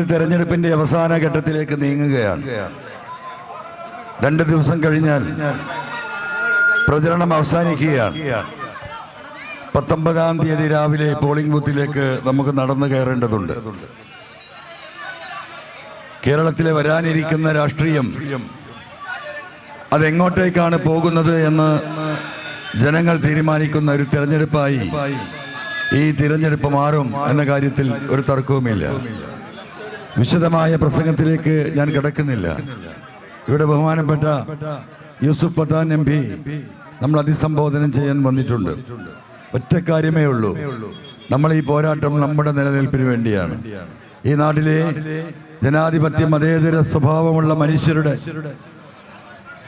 തെരഞ്ഞെടുപ്പിന്റെ അവസാന ഘട്ടത്തിലേക്ക് നീങ്ങുകയാണ്. രണ്ട് ദിവസം കഴിഞ്ഞാൽ പ്രചരണം അവസാനിക്കുകയാണ്. പത്തൊമ്പതാം തീയതി രാവിലെ പോളിംഗ് ബൂത്തിലേക്ക് നമുക്ക് നടന്നു കയറേണ്ടതുണ്ട്. കേരളത്തിലെ വരാനിരിക്കുന്ന രാഷ്ട്രീയം അതെങ്ങോട്ടേക്കാണ് പോകുന്നത് എന്ന് ജനങ്ങൾ തീരുമാനിക്കുന്ന ഒരു തിരഞ്ഞെടുപ്പായി ഈ തിരഞ്ഞെടുപ്പ് മാറും എന്ന കാര്യത്തിൽ ഒരു തർക്കവുമില്ല. വിശദമായ പ്രസംഗത്തിലേക്ക് ഞാൻ കിടക്കുന്നില്ല. ഇവിടെ ബഹുമാനപ്പെട്ട യൂസുഫ് പത്താൻ എം പി നമ്മൾ അതിസംബോധനം ചെയ്യാൻ വന്നിട്ടുണ്ട്. ഒറ്റ കാര്യമേ ഉള്ളൂ. നമ്മൾ ഈ പോരാട്ടം നമ്മുടെ നിലനിൽപ്പിന് വേണ്ടിയാണ്. ഈ നാട്ടിലെ ജനാധിപത്യ മതേതര സ്വഭാവമുള്ള മനുഷ്യരുടെ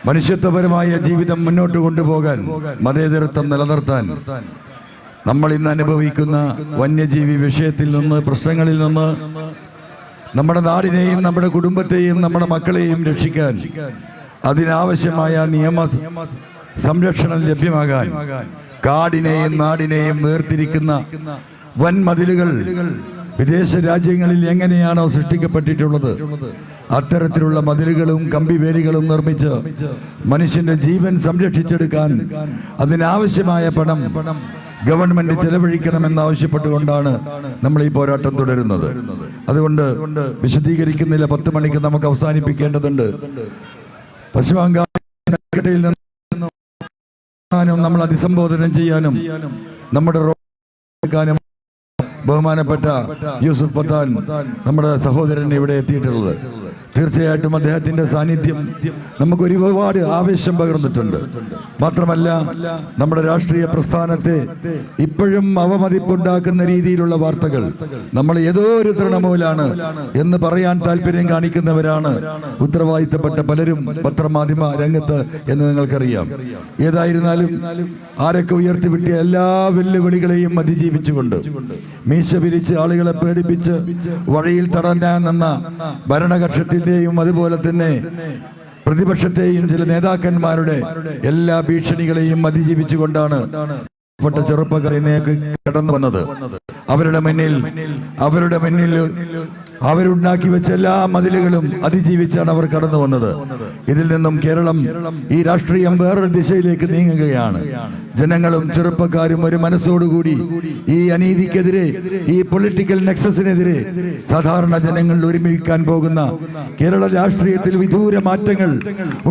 മനുഷ്യത്വപരമായ ജീവിതം മുന്നോട്ട് കൊണ്ടുപോകാൻ മതേതരത്വം നിലനിർത്താൻ നമ്മൾ ഇന്ന് അനുഭവിക്കുന്ന വന്യജീവി വിഷയത്തിൽ നിന്ന് പ്രശ്നങ്ങളിൽ നിന്ന് നമ്മുടെ നാടിനെയും നമ്മുടെ കുടുംബത്തെയും നമ്മുടെ മക്കളെയും രക്ഷിക്കാൻ അതിനാവശ്യമായ നിയമ സംരക്ഷണം ലഭ്യമാകാൻ കാടിനെയും നാടിനെയും വേർതിരിക്കുന്ന വൻ മതിലുകൾ വിദേശ രാജ്യങ്ങളിൽ എങ്ങനെയാണോ സൃഷ്ടിക്കപ്പെട്ടിട്ടുള്ളത് അത്തരത്തിലുള്ള മതിലുകളും കമ്പിവേലികളും നിർമ്മിച്ച് മനുഷ്യന്റെ ജീവൻ സംരക്ഷിച്ചെടുക്കാൻ അതിനാവശ്യമായ പണം ഗവൺമെന്റ് ചെലവഴിക്കണമെന്നാവശ്യപ്പെട്ടുകൊണ്ടാണ് നമ്മൾ ഈ പോരാട്ടം തുടരുന്നത്. അതുകൊണ്ട് വിശദീകരിക്കുന്നില്ല. പത്ത് മണിക്ക് നമുക്ക് അവസാനിപ്പിക്കേണ്ടതുണ്ട്. പശ്ചിമബംഗാളിൽ നിന്നും നമ്മൾ അതിസംബോധന ചെയ്യാനും നമ്മുടെ ബഹുമാനപ്പെട്ട യൂസുഫ് പത്താൻ നമ്മുടെ സഹോദരൻ ഇവിടെ എത്തിയിട്ടുള്ളത്. തീർച്ചയായിട്ടും അദ്ദേഹത്തിന്റെ സാന്നിധ്യം നമുക്ക് ഒരുപാട് ആവേശം പകർന്നിട്ടുണ്ട്. മാത്രമല്ല നമ്മുടെ രാഷ്ട്രീയ പ്രസ്ഥാനത്തെ ഇപ്പോഴും അവമതിപ്പുണ്ടാക്കുന്ന രീതിയിലുള്ള വാർത്തകൾ നമ്മൾ ഏതോ ഒരു തൃണമൂലാണ് എന്ന് പറയാൻ താല്പര്യം കാണിക്കുന്നവരാണ്. ഉത്തരവാദിത്തപ്പെട്ട പലരും പത്രമാധ്യമ രംഗത്ത് എന്ന് നിങ്ങൾക്കറിയാം. ഏതായിരുന്നാലും ആരൊക്കെ ഉയർത്തിവിട്ടിയ എല്ലാ വെല്ലുവിളികളെയും അതിജീവിച്ചുകൊണ്ട് മീശ പിരിച്ച് ആളുകളെ പേടിപ്പിച്ച് വഴിയിൽ തടഞ്ഞ നിന്ന ഭരണകക്ഷത്തിന്റെയും അതുപോലെ തന്നെ പ്രതിപക്ഷത്തെയും ചില നേതാക്കന്മാരുടെ എല്ലാ ഭീഷണികളെയും അതിജീവിച്ചുകൊണ്ടാണ് ഇന്നേക്ക് കടന്നു വന്നത്. അവരുടെ മുന്നിൽ അവരുടെ മുന്നിൽ അവരുണ്ടാക്കി വെച്ച എല്ലാ മതിലുകളും അതിജീവിച്ചാണ് അവർ കടന്നു വന്നത്. ഇതിൽ നിന്നും കേരളം ഈ രാഷ്ട്രീയം വേറൊരു ദിശയിലേക്ക് നീങ്ങുകയാണ്. ജനങ്ങളും ചെറുപ്പക്കാരും ഒരു മനസ്സോടുകൂടി ഈ അനീതിക്കെതിരെ ഈ പൊളിറ്റിക്കൽ നെക്സസിനെതിരെ സാധാരണ ജനങ്ങൾ ഒരുമിക്കാൻ പോകുന്ന കേരള രാഷ്ട്രീയത്തിൽ വിദൂര മാറ്റങ്ങൾ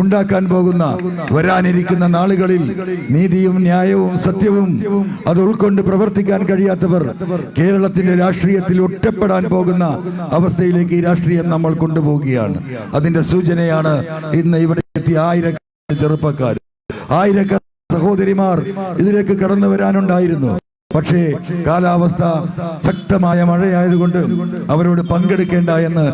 ഉണ്ടാക്കാൻ പോകുന്ന വരാനിരിക്കുന്ന നാളുകളിൽ നീതിയും ന്യായവും സത്യവും അത് ഉൾക്കൊണ്ട് പ്രവർത്തിക്കാൻ കഴിയാത്തവർ കേരളത്തിന്റെ രാഷ്ട്രീയത്തിൽ ഒറ്റപ്പെടാൻ പോകുന്ന അവസ്ഥയിലേക്ക് ഈ രാഷ്ട്രീയം നമ്മൾ കൊണ്ടുപോവുകയാണ്. അതിന്റെ സൂചനയാണ് ഇന്ന് ഇവിടെ എത്തിയ ആയിരക്കണക്കിന് ചെറുപ്പക്കാർ. ആയിരക്കണക്കിന് സഹോദരിമാർ ഇതിലേക്ക് കടന്നു വരാനുണ്ടായിരുന്നു. പക്ഷേ കാലാവസ്ഥ ശക്തമായ മഴയായതുകൊണ്ട് അവരോട് പങ്കെടുക്കേണ്ട എന്ന്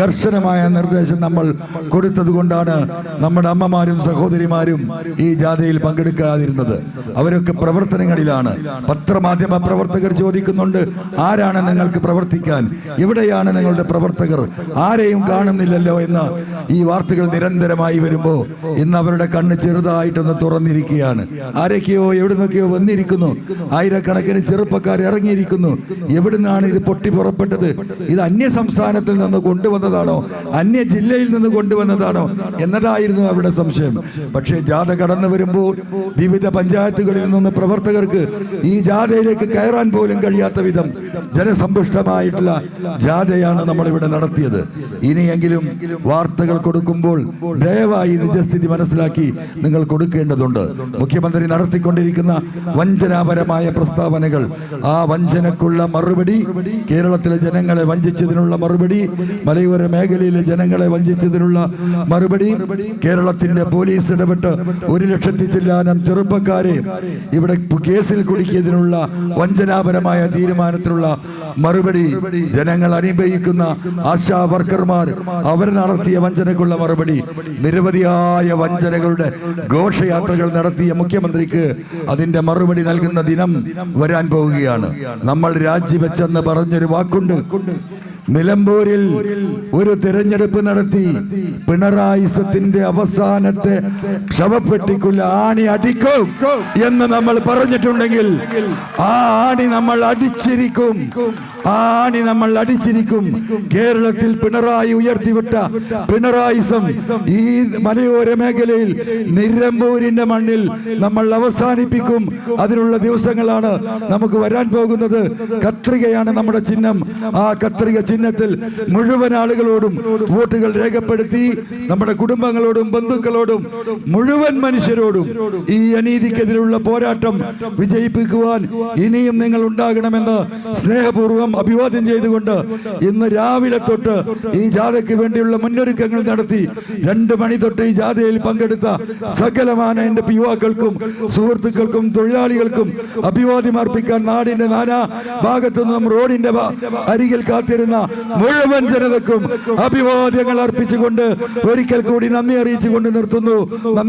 കർശനമായ നിർദ്ദേശം നമ്മൾ കൊടുത്തത് കൊണ്ടാണ് നമ്മുടെ അമ്മമാരും സഹോദരിമാരും ഈ ജാഥയിൽ പങ്കെടുക്കാതിരുന്നത്. അവരൊക്കെ പ്രവർത്തനങ്ങളിലാണ്. പത്രമാധ്യമ പ്രവർത്തകർ ചോദിക്കുന്നുണ്ട് ആരാണ് നിങ്ങൾക്ക് പ്രവർത്തിക്കാൻ? എവിടെയാണ് നിങ്ങളുടെ പ്രവർത്തകർ? ആരെയും കാണുന്നില്ലല്ലോ എന്ന്. ഈ വാർത്തകൾ നിരന്തരമായി വരുമ്പോൾ ഇന്ന് അവരുടെ കണ്ണ് ചെറുതായിട്ടൊന്ന് തുറന്നിരിക്കുകയാണ്. ആരൊക്കെയോ എവിടെ നിന്നൊക്കെയോ വന്നിരിക്കുന്നു. ആയിരക്കണക്കിന് ചെറുപ്പക്കാർ ഇറങ്ങിയിരിക്കുന്നു. എവിടുന്നാണ് ഇത് പൊട്ടി പുറപ്പെട്ടത്? ഇത് അന്യ സംസ്ഥാനത്തിൽ നിന്ന് കൊണ്ടുവന്നതാണോ? അന്യ ജില്ലയിൽ നിന്ന് കൊണ്ടുവന്നതാണോ? എന്നതായിരുന്നു അവരുടെ സംശയം. പക്ഷേ ജാഥ കടന്നു വരുമ്പോൾ വിവിധ പഞ്ചായത്തുകളിൽ നിന്ന് പ്രവർത്തകർക്ക് ഈ ജാഥയിലേക്ക് കയറാൻ പോലും കഴിയാത്ത വിധം ജനസമ്പുഷ്ടമായിട്ടുള്ള ജാഥയാണ് നമ്മൾ ഇവിടെ നടത്തിയത്. ഇനിയെങ്കിലും വാർത്തകൾ കൊടുക്കുമ്പോൾ ദയവായി നിജസ്ഥിതി മനസ്സിലാക്കി നിങ്ങൾ കൊടുക്കേണ്ടതുണ്ട്. മുഖ്യമന്ത്രി നടത്തിക്കൊണ്ടിരിക്കുന്ന വഞ്ചനാപരമായ പ്രസ്താവനകൾ ആ വഞ്ചനക്കുള്ള മറുപടി കേരളത്തിലെ ജനങ്ങളെ വഞ്ചിച്ചതിനുള്ള മറുപടി മലയോര മേഖലയിലെ ജനങ്ങളെ വഞ്ചിച്ചതിനുള്ള മറുപടി കേരളത്തിന്റെ പോലീസ് ഇടപെട്ട് ഒരു ലക്ഷത്തി ചില്ലാനം ചെറുപ്പക്കാരെ ഇവിടെ കേസിൽ കുടുക്കിയതിനുള്ള വഞ്ചനാപരമായ തീരുമാനത്തിനുള്ള മറുപടി ജനങ്ങൾ അനുഭവിക്കുന്ന ആശാ വർക്കർമാർ അവർ നടത്തിയ വഞ്ചനക്കുള്ള മറുപടി. നിരവധിയായ വഞ്ചനകളുടെ ഘോഷയാത്രകൾ നടത്തിയ മുഖ്യമന്ത്രിക്ക് അതിന്റെ മറുപടി നൽകുന്ന ദിനം വരാൻ പോവുകയാണ്. നമ്മൾ രാജിവെച്ചെന്ന് പറഞ്ഞൊരു വാക്കുണ്ട്. നിലമ്പൂരിൽ ഒരു തിരഞ്ഞെടുപ്പ് നടത്തി പിണറായിസത്തിന്റെ അവസാനത്തെ ശവപ്പെട്ടിക്കുള്ള ആണി അടിക്കും എന്ന് നമ്മൾ പറഞ്ഞിട്ടുണ്ടെങ്കിൽ ആ ആണി നമ്മൾ അടിച്ചിരിക്കും. ആ ആണി നമ്മൾ അടിച്ചിരിക്കും. കേരളത്തിൽ പിണറായി ഉയർത്തിവിട്ട പിണറായിസം ഈ മലയോര മേഖലയിൽ നിരമ്പൂരിന്റെ മണ്ണിൽ നമ്മൾ അവസാനിപ്പിക്കും. അതിനുള്ള ദിവസങ്ങളാണ് നമുക്ക് വരാൻ പോകുന്നത്. കത്രികയാണ് നമ്മുടെ ചിഹ്നം. ആ കത്രിക ചിഹ്നത്തിൽ മുഴുവൻ ആളുകളോടും വോട്ടുകൾ രേഖപ്പെടുത്തി നമ്മുടെ കുടുംബങ്ങളോടും ബന്ധുക്കളോടും മുഴുവൻ മനുഷ്യരോടും ഈ അനീതിക്കെതിരെയുള്ള പോരാട്ടം വിജയിപ്പിക്കുവാൻ ഇനിയും നിങ്ങൾ ഉണ്ടാകണമെന്ന് സ്നേഹപൂർവം അഭിവാദ്യം ചെയ്തുകൊണ്ട് ഇന്ന് രാവിലെ തൊട്ട് ഈ ജാഥയ്ക്ക് വേണ്ടിയുള്ള മുന്നൊരുക്കങ്ങൾ നടത്തി രണ്ട് മണി തൊട്ട് ഈ ജാഥയിൽ പങ്കെടുത്ത സകലമാണ് എന്റെ യുവാക്കൾക്കും സുഹൃത്തുക്കൾക്കും തൊഴിലാളികൾക്കും അഭിവാദ്യം അർപ്പിക്കാൻ നാടിന്റെ നാനാ ഭാഗത്തു നിന്നും റോഡിന്റെ അരികിൽ കാത്തിരുന്ന മുഴുവൻ ജനതക്കും അഭിവാദ്യങ്ങൾ അർപ്പിച്ചുകൊണ്ട് ഒരിക്കൽ കൂടി നന്ദി അറിയിച്ചുകൊണ്ട് നിർത്തുന്നു.